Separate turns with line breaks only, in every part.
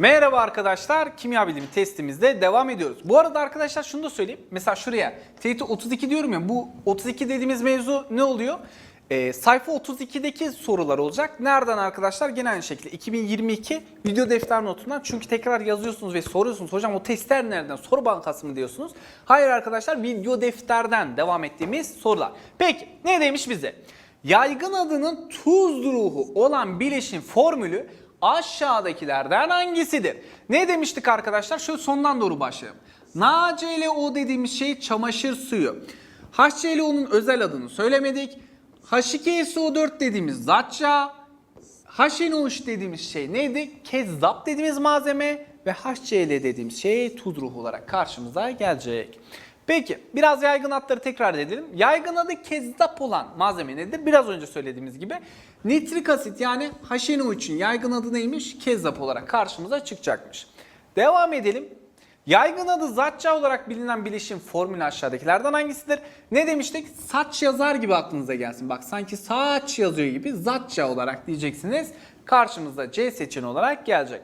Merhaba arkadaşlar, kimya bilimi testimizde devam ediyoruz. Bu arada arkadaşlar şunu da söyleyeyim. Mesela şuraya TYT 32 diyorum ya, bu 32 dediğimiz mevzu ne oluyor? Ee, sayfa 32'deki sorular olacak. Nereden arkadaşlar? Gene aynı şekilde 2022 video defter notundan. Çünkü tekrar yazıyorsunuz ve soruyorsunuz. Hocam o testler nereden? Soru bankası mı diyorsunuz? Hayır arkadaşlar video defterden devam ettiğimiz sorular. Peki ne demiş bize? Yaygın adının tuz ruhu olan bileşin formülü aşağıdakilerden hangisidir? Ne demiştik arkadaşlar? Şöyle sondan doğru başlayalım. NaClO dediğimiz şey çamaşır suyu. HClO'nun özel adını söylemedik. H2SO4 dediğimiz zat yağı. HNO3 dediğimiz şey neydi? Kezzap dediğimiz malzeme ve HCl dediğimiz şey tuz ruhu olarak karşımıza gelecek. Peki biraz yaygın adları tekrar edelim. Yaygın adı kezzap olan malzeme nedir? Biraz önce söylediğimiz gibi nitrik asit yani HNO3'ün yaygın adı neymiş? Kezzap olarak karşımıza çıkacakmış. Devam edelim. Yaygın adı zatça olarak bilinen bileşim formülü aşağıdakilerden hangisidir? Ne demiştik? Saç yazar gibi aklınıza gelsin. Bak sanki saç yazıyor gibi zatça olarak diyeceksiniz. Karşımızda C seçeneği olarak gelecek.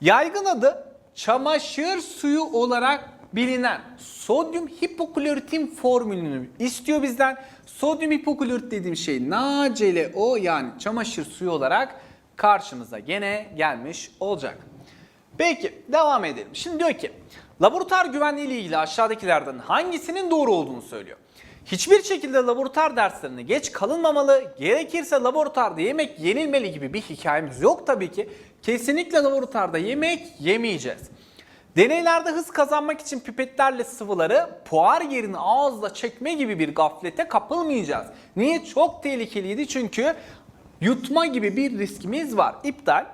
Yaygın adı çamaşır suyu olarak bilinen sodyum hipokloritin formülünü istiyor bizden. Sodyum hipoklorit dediğim şey NaClO yani çamaşır suyu olarak karşımıza gene gelmiş olacak. Peki devam edelim. Şimdi diyor ki laboratuvar güvenliği ile ilgili aşağıdakilerden hangisinin doğru olduğunu söylüyor. Hiçbir şekilde laboratuvar derslerine geç kalınmamalı, gerekirse laboratuvarda yemek yenilmeli gibi bir hikayemiz yok tabii ki. Kesinlikle laboratuvarda yemek yemeyeceğiz. Deneylerde hız kazanmak için pipetlerle sıvıları puar yerine ağızla çekme gibi bir gaflete kapılmayacağız. Niye? Çok tehlikeliydi çünkü yutma gibi bir riskimiz var. İptal.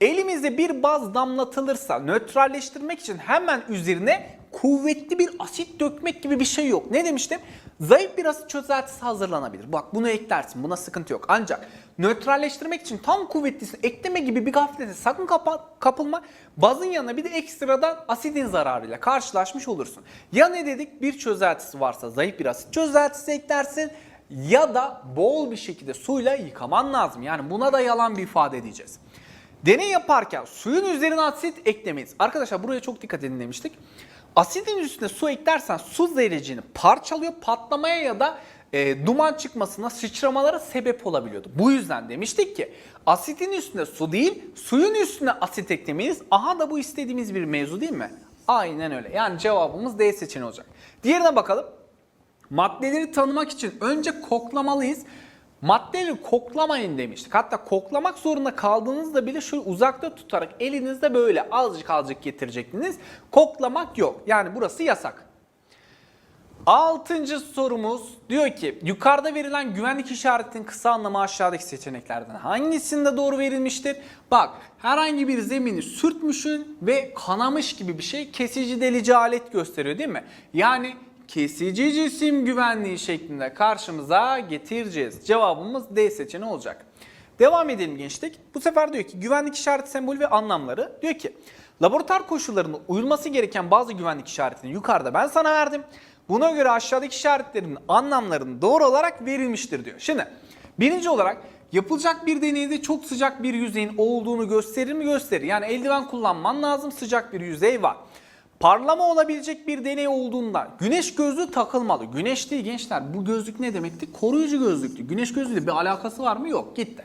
Elimize bir baz damlatılırsa nötralleştirmek için hemen üzerine kuvvetli bir asit dökmek gibi bir şey yok. Ne demiştim? Zayıf bir asit çözeltisi hazırlanabilir. Bak bunu eklersin buna sıkıntı yok. Ancak nötralleştirmek için tam kuvvetlisini ekleme gibi bir gaflete sakın kapa- kapılma. Bazın yanına bir de ekstradan asidin zararıyla karşılaşmış olursun. Ya ne dedik? Bir çözeltisi varsa zayıf bir asit çözeltisi eklersin ya da bol bir şekilde suyla yıkaman lazım. Yani buna da yalan bir ifade edeceğiz. Deney yaparken suyun üzerine asit eklemeyiz. Arkadaşlar buraya çok dikkat edin demiştik. Asidin üstüne su eklersen su zerrecini parçalıyor, patlamaya ya da e, duman çıkmasına, sıçramalara sebep olabiliyordu. Bu yüzden demiştik ki asitin üstüne su değil, suyun üstüne asit eklemeyiz. Aha da bu istediğimiz bir mevzu değil mi? Aynen öyle. Yani cevabımız D seçeneği olacak. Diğerine bakalım. Maddeleri tanımak için önce koklamalıyız. Maddeleri koklamayın demiştik. Hatta koklamak zorunda kaldığınızda bile şöyle uzakta tutarak elinizde böyle azıcık azıcık getirecektiniz. Koklamak yok. Yani burası yasak. Altıncı sorumuz diyor ki yukarıda verilen güvenlik işaretinin kısa anlamı aşağıdaki seçeneklerden hangisinde doğru verilmiştir? Bak herhangi bir zemini sürtmüşün ve kanamış gibi bir şey kesici delici alet gösteriyor değil mi? Yani kesici cisim güvenliği şeklinde karşımıza getireceğiz. Cevabımız D seçeneği olacak. Devam edelim gençlik. Bu sefer diyor ki güvenlik işaret sembolü ve anlamları. Diyor ki laboratuvar koşullarında uyulması gereken bazı güvenlik işaretini yukarıda ben sana verdim. Buna göre aşağıdaki işaretlerin anlamlarının doğru olarak verilmiştir diyor. Şimdi birinci olarak yapılacak bir deneyde çok sıcak bir yüzeyin olduğunu gösterir mi? Gösterir. Yani eldiven kullanman lazım sıcak bir yüzey var. Parlama olabilecek bir deney olduğunda güneş gözlüğü takılmalı. Güneş değil gençler bu gözlük ne demekti? Koruyucu gözlüktü. Güneş gözlüğüyle bir alakası var mı? Yok gitti.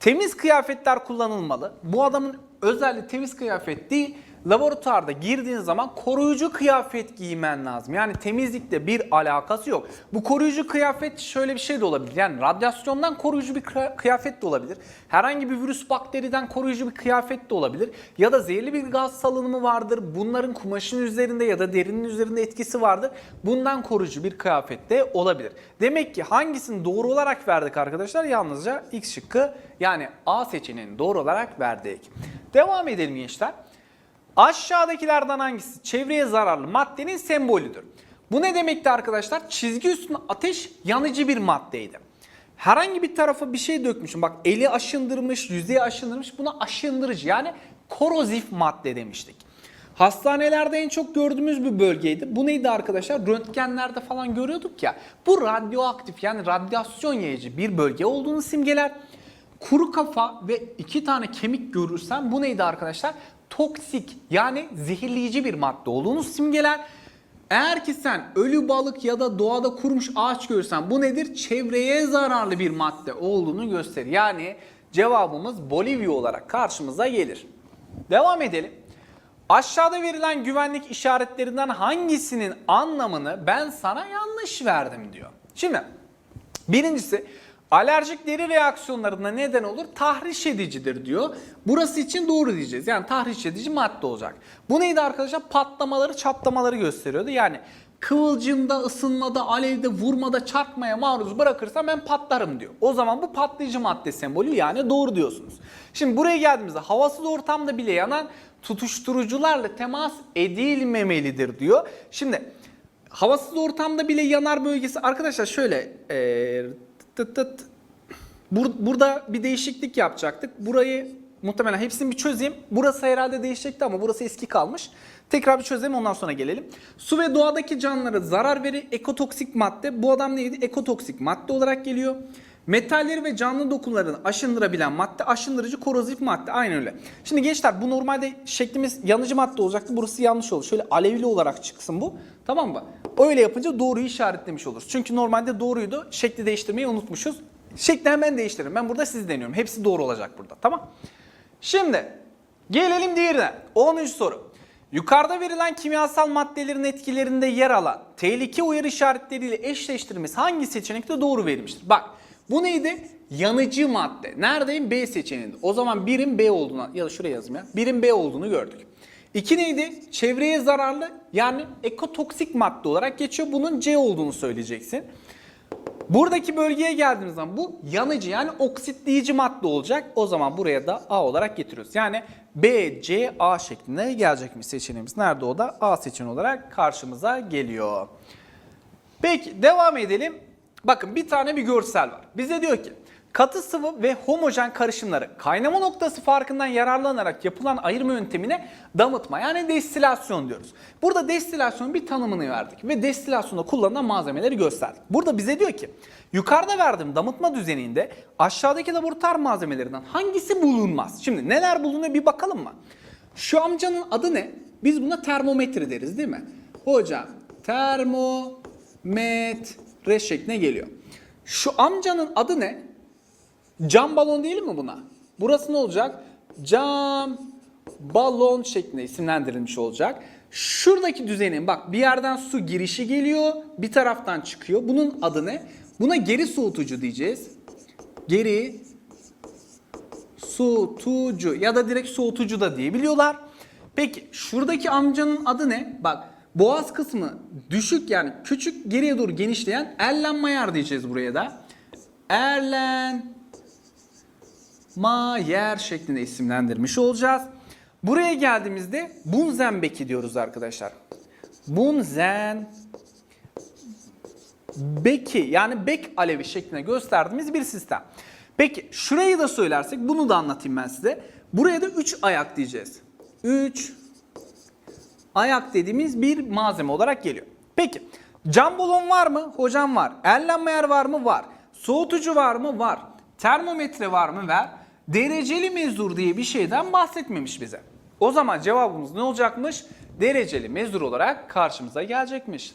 Temiz kıyafetler kullanılmalı. Bu adamın özelliği temiz kıyafet değil. Laboratuvarda girdiğin zaman koruyucu kıyafet giymen lazım. Yani temizlikle bir alakası yok. Bu koruyucu kıyafet şöyle bir şey de olabilir. Yani radyasyondan koruyucu bir kıya- kıyafet de olabilir. Herhangi bir virüs bakteriden koruyucu bir kıyafet de olabilir. Ya da zehirli bir gaz salınımı vardır. Bunların kumaşın üzerinde ya da derinin üzerinde etkisi vardır. Bundan koruyucu bir kıyafet de olabilir. Demek ki hangisini doğru olarak verdik arkadaşlar? Yalnızca X şıkkı yani A seçeneğini doğru olarak verdik. Devam edelim gençler. Aşağıdakilerden hangisi çevreye zararlı maddenin sembolüdür? Bu ne demekti arkadaşlar? Çizgi üstünde ateş yanıcı bir maddeydi. Herhangi bir tarafa bir şey dökmüşüm. Bak eli aşındırmış, yüzeyi aşındırmış. Buna aşındırıcı yani korozif madde demiştik. Hastanelerde en çok gördüğümüz bir bölgeydi. Bu neydi arkadaşlar? Röntgenlerde falan görüyorduk ya. Bu radyoaktif yani radyasyon yayıcı bir bölge olduğunu simgeler. kuru kafa ve iki tane kemik görürsen bu neydi arkadaşlar? Toksik yani zehirleyici bir madde olduğunu simgeler. Eğer ki sen ölü balık ya da doğada kurumuş ağaç görürsen bu nedir? Çevreye zararlı bir madde olduğunu gösterir. Yani cevabımız Bolivya olarak karşımıza gelir. Devam edelim. Aşağıda verilen güvenlik işaretlerinden hangisinin anlamını ben sana yanlış verdim diyor. Şimdi birincisi alerjik deri reaksiyonlarına neden olur tahriş edicidir diyor. Burası için doğru diyeceğiz. Yani tahriş edici madde olacak. Bu neydi arkadaşlar? Patlamaları, çatlamaları gösteriyordu. Yani kıvılcımda, ısınmada, alevde, vurmada, çarpmaya maruz bırakırsam ben patlarım diyor. O zaman bu patlayıcı madde sembolü yani doğru diyorsunuz. Şimdi buraya geldiğimizde havasız ortamda bile yanan tutuşturucularla temas edilmemelidir diyor. Şimdi havasız ortamda bile yanar bölgesi arkadaşlar şöyle eee, tıt tıt, Bur- burada bir değişiklik yapacaktık. Burayı muhtemelen hepsini bir çözeyim. Burası herhalde değişecekti ama burası eski kalmış. Tekrar bir çözelim ondan sonra gelelim. Su ve doğadaki canlılara zarar verir. Ekotoksik madde. Bu adam neydi? Ekotoksik madde olarak geliyor. Metalleri ve canlı dokularını aşındırabilen madde, aşındırıcı korozif madde. Aynen öyle. Şimdi gençler bu normalde şeklimiz yanıcı madde olacaktı. Burası yanlış oldu. Şöyle alevli olarak çıksın bu. Tamam mı? Öyle yapınca doğruyu işaretlemiş oluruz. Çünkü normalde doğruydu. Şekli değiştirmeyi unutmuşuz. Şekli hemen değiştiririm. Ben burada sizi deniyorum. Hepsi doğru olacak burada. Tamam. Şimdi gelelim diğerine. 10. soru. Yukarıda verilen kimyasal maddelerin etkilerinde yer alan tehlike uyarı işaretleriyle eşleştirmesi hangi seçenekte doğru verilmiştir? Bak bu neydi? Yanıcı madde. Neredeyim? B seçeneğinde. O zaman birim B olduğunu ya da şuraya yazayım ya. Birim B olduğunu gördük. İki neydi? Çevreye zararlı yani ekotoksik madde olarak geçiyor. Bunun C olduğunu söyleyeceksin. Buradaki bölgeye geldiğimiz zaman bu yanıcı yani oksitleyici madde olacak. O zaman buraya da A olarak getiriyoruz. Yani B, C, A şeklinde gelecekmiş seçeneğimiz. Nerede o da? A seçeneği olarak karşımıza geliyor. Peki devam edelim. Bakın bir tane bir görsel var. Bize diyor ki katı sıvı ve homojen karışımları kaynama noktası farkından yararlanarak yapılan ayırma yöntemine damıtma yani destilasyon diyoruz. Burada destilasyonun bir tanımını verdik ve destilasyonda kullanılan malzemeleri gösterdik. Burada bize diyor ki yukarıda verdiğim damıtma düzeninde aşağıdaki laboratuvar malzemelerinden hangisi bulunmaz? Şimdi neler bulunuyor bir bakalım mı? Şu amcanın adı ne? Biz buna termometre deriz değil mi? Hocam termometre şekline geliyor. Şu amcanın adı ne? Cam balon değil mi buna? Burası ne olacak? Cam balon şeklinde isimlendirilmiş olacak. Şuradaki düzenin bak bir yerden su girişi geliyor, bir taraftan çıkıyor. Bunun adı ne? Buna geri soğutucu diyeceğiz. Geri soğutucu ya da direkt soğutucu da diyebiliyorlar. Peki şuradaki amcanın adı ne? Bak boğaz kısmı düşük yani küçük geriye doğru genişleyen Erlenmeyer diyeceğiz buraya da. Erlen Mayer şeklinde isimlendirmiş olacağız. Buraya geldiğimizde Bunzenbeck'i diyoruz arkadaşlar. Bunzen Beki yani bek alevi şeklinde gösterdiğimiz bir sistem. Peki şurayı da söylersek bunu da anlatayım ben size. Buraya da 3 ayak diyeceğiz. 3 ayak dediğimiz bir malzeme olarak geliyor. Peki cam balon var mı? Hocam var. Erlenmeyer var mı? Var. Soğutucu var mı? Var. Termometre var mı? Ver. Dereceli mezur diye bir şeyden bahsetmemiş bize. O zaman cevabımız ne olacakmış? Dereceli mezur olarak karşımıza gelecekmiş.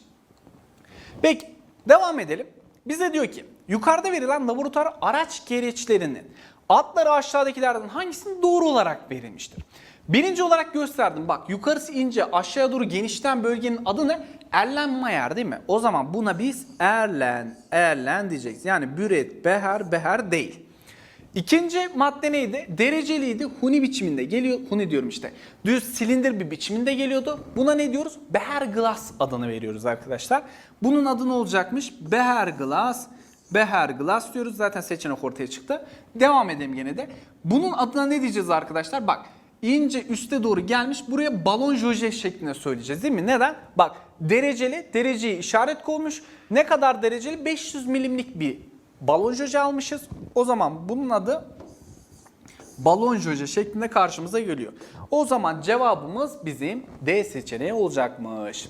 Peki devam edelim. Bize diyor ki yukarıda verilen laboratuvar araç gereçlerinin adları aşağıdakilerden hangisinin doğru olarak verilmiştir? Birinci olarak gösterdim. Bak yukarısı ince aşağıya doğru genişten bölgenin adı ne? Erlenmeyer değil mi? O zaman buna biz Erlen, Erlen diyeceğiz. Yani büret, beher, beher değil. İkinci madde neydi? Dereceliydi. Huni biçiminde geliyor. Huni diyorum işte. Düz silindir bir biçiminde geliyordu. Buna ne diyoruz? Beher glass adını veriyoruz arkadaşlar. Bunun adı ne olacakmış? Beher glass. Beher glass diyoruz. Zaten seçenek ortaya çıktı. Devam edelim gene de. Bunun adına ne diyeceğiz arkadaşlar? Bak ince üste doğru gelmiş. Buraya balon joje şeklinde söyleyeceğiz değil mi? Neden? Bak dereceli. Dereceye işaret koymuş. Ne kadar dereceli? 500 milimlik bir balon joje almışız. O zaman bunun adı balon joje şeklinde karşımıza geliyor. O zaman cevabımız bizim D seçeneği olacakmış.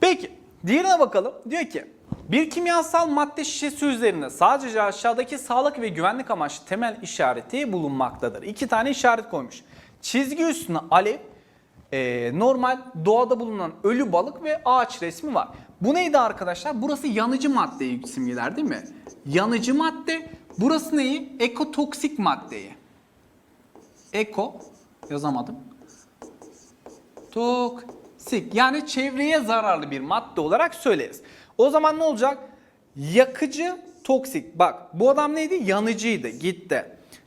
Peki diğerine bakalım. Diyor ki Bir kimyasal madde şişesi üzerinde sadece aşağıdaki sağlık ve güvenlik amaçlı temel işareti bulunmaktadır. İki tane işaret koymuş. Çizgi üstüne alev, e, normal doğada bulunan ölü balık ve ağaç resmi var. Bu neydi arkadaşlar? Burası yanıcı maddeyi simgeler değil mi? Yanıcı madde. Burası neyi? Ekotoksik maddeyi. Eko yazamadım. Toksik yani çevreye zararlı bir madde olarak söyleriz. O zaman ne olacak? Yakıcı toksik. Bak bu adam neydi? Yanıcıydı. Gitti.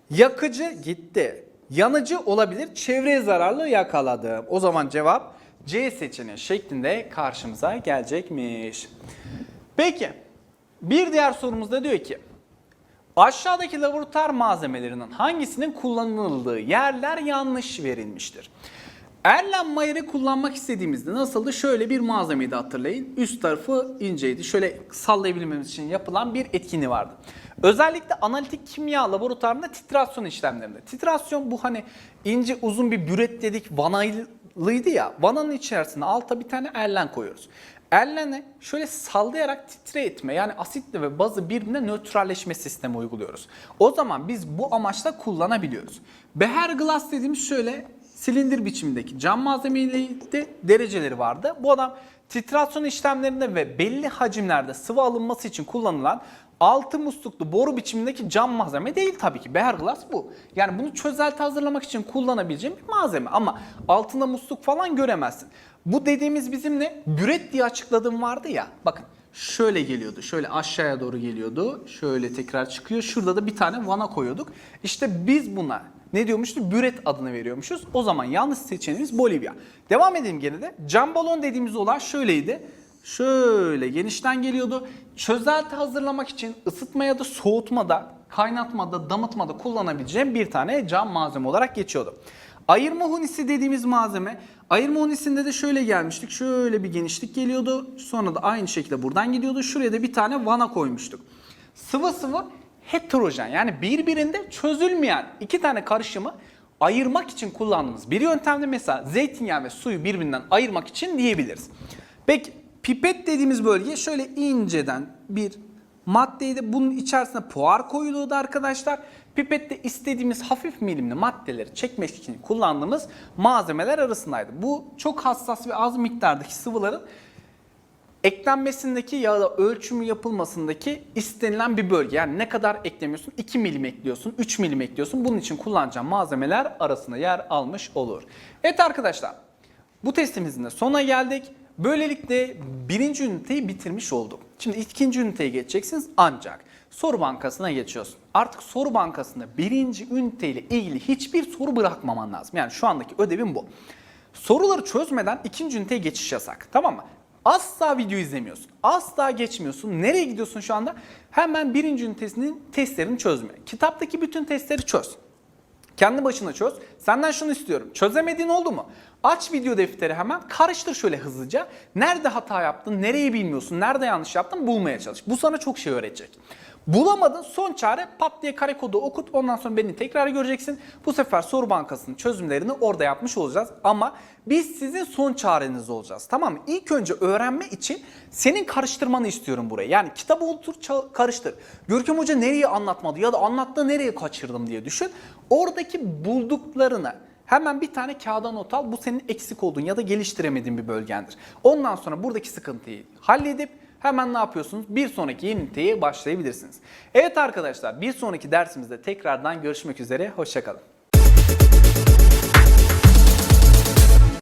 Yakıcı gitti. Yanıcı olabilir. Çevreye zararlı yakaladım. O zaman cevap C seçeneği şeklinde karşımıza gelecekmiş. Peki bir diğer sorumuzda diyor ki Aşağıdaki laboratuvar malzemelerinin hangisinin kullanıldığı yerler yanlış verilmiştir. Erlenmayer'i kullanmak istediğimizde nasıldı? Şöyle bir malzemeydi hatırlayın. Üst tarafı inceydi. Şöyle sallayabilmemiz için yapılan bir etkinliği vardı. Özellikle analitik kimya laboratuvarında titrasyon işlemlerinde. Titrasyon bu hani ince uzun bir büret dedik vanaylıydı ya. Vananın içerisine alta bir tane erlen koyuyoruz. Erlene şöyle sallayarak titre etme yani asitle ve bazı birbirine nötralleşme sistemi uyguluyoruz. O zaman biz bu amaçla kullanabiliyoruz. Beher glass dediğimiz şöyle silindir biçimindeki cam malzemeyle dereceleri vardı. Bu adam titrasyon işlemlerinde ve belli hacimlerde sıvı alınması için kullanılan altı musluklu boru biçimindeki cam malzeme değil tabii ki. Beher glass bu. Yani bunu çözelti hazırlamak için kullanabileceğim bir malzeme ama altında musluk falan göremezsin. Bu dediğimiz bizim ne? Büret diye açıkladığım vardı ya. Bakın şöyle geliyordu. Şöyle aşağıya doğru geliyordu. Şöyle tekrar çıkıyor. Şurada da bir tane vana koyuyorduk. İşte biz buna ne diyormuştu? Büret adını veriyormuşuz. O zaman yanlış seçeneğimiz Bolivya. Devam edelim gene de. Cam balon dediğimiz olay şöyleydi. Şöyle genişten geliyordu. Çözelti hazırlamak için ısıtma ya da soğutmada, kaynatmada, damıtmada kullanabileceğim bir tane cam malzeme olarak geçiyordu. Ayırma hunisi dediğimiz malzeme. Ayırma hunisinde de şöyle gelmiştik. Şöyle bir genişlik geliyordu. Sonra da aynı şekilde buradan gidiyordu. Şuraya da bir tane vana koymuştuk. Sıvı sıvı heterojen yani birbirinde çözülmeyen iki tane karışımı ayırmak için kullandığımız bir yöntemde mesela zeytinyağı ve suyu birbirinden ayırmak için diyebiliriz. Peki pipet dediğimiz bölge şöyle inceden bir maddeydi. Bunun içerisine puar koyuluyordu arkadaşlar. Pipette istediğimiz hafif milimli maddeleri çekmek için kullandığımız malzemeler arasındaydı. Bu çok hassas ve az miktardaki sıvıların eklenmesindeki ya da ölçümü yapılmasındaki istenilen bir bölge. Yani ne kadar eklemiyorsun? 2 milim ekliyorsun, 3 milim ekliyorsun. Bunun için kullanacağım malzemeler arasında yer almış olur. Evet arkadaşlar bu testimizin de sonuna geldik. Böylelikle birinci üniteyi bitirmiş olduk. Şimdi ikinci üniteye geçeceksiniz ancak soru bankasına geçiyorsun. Artık soru bankasında birinci üniteyle ilgili hiçbir soru bırakmaman lazım. Yani şu andaki ödevim bu. Soruları çözmeden ikinci üniteye geçiş yasak. Tamam mı? Asla video izlemiyorsun. Asla geçmiyorsun. Nereye gidiyorsun şu anda? Hemen birinci ünitesinin testlerini çözme. Kitaptaki bütün testleri çöz. Kendi başına çöz. Senden şunu istiyorum. Çözemediğin oldu mu? Aç video defteri hemen karıştır şöyle hızlıca. Nerede hata yaptın, nereyi bilmiyorsun, nerede yanlış yaptın bulmaya çalış. Bu sana çok şey öğretecek. Bulamadın son çare pat diye kare kodu okut ondan sonra beni tekrar göreceksin. Bu sefer soru bankasının çözümlerini orada yapmış olacağız. Ama biz sizin son çareniz olacağız tamam mı? İlk önce öğrenme için senin karıştırmanı istiyorum buraya. Yani kitabı otur karıştır. Görkem Hoca nereyi anlatmadı ya da anlattığı nereye kaçırdım diye düşün. Oradaki bulduklarını Hemen bir tane kağıda not al. Bu senin eksik olduğun ya da geliştiremediğin bir bölgendir. Ondan sonra buradaki sıkıntıyı halledip hemen ne yapıyorsunuz? Bir sonraki yeni üniteye başlayabilirsiniz. Evet arkadaşlar bir sonraki dersimizde tekrardan görüşmek üzere. Hoşçakalın.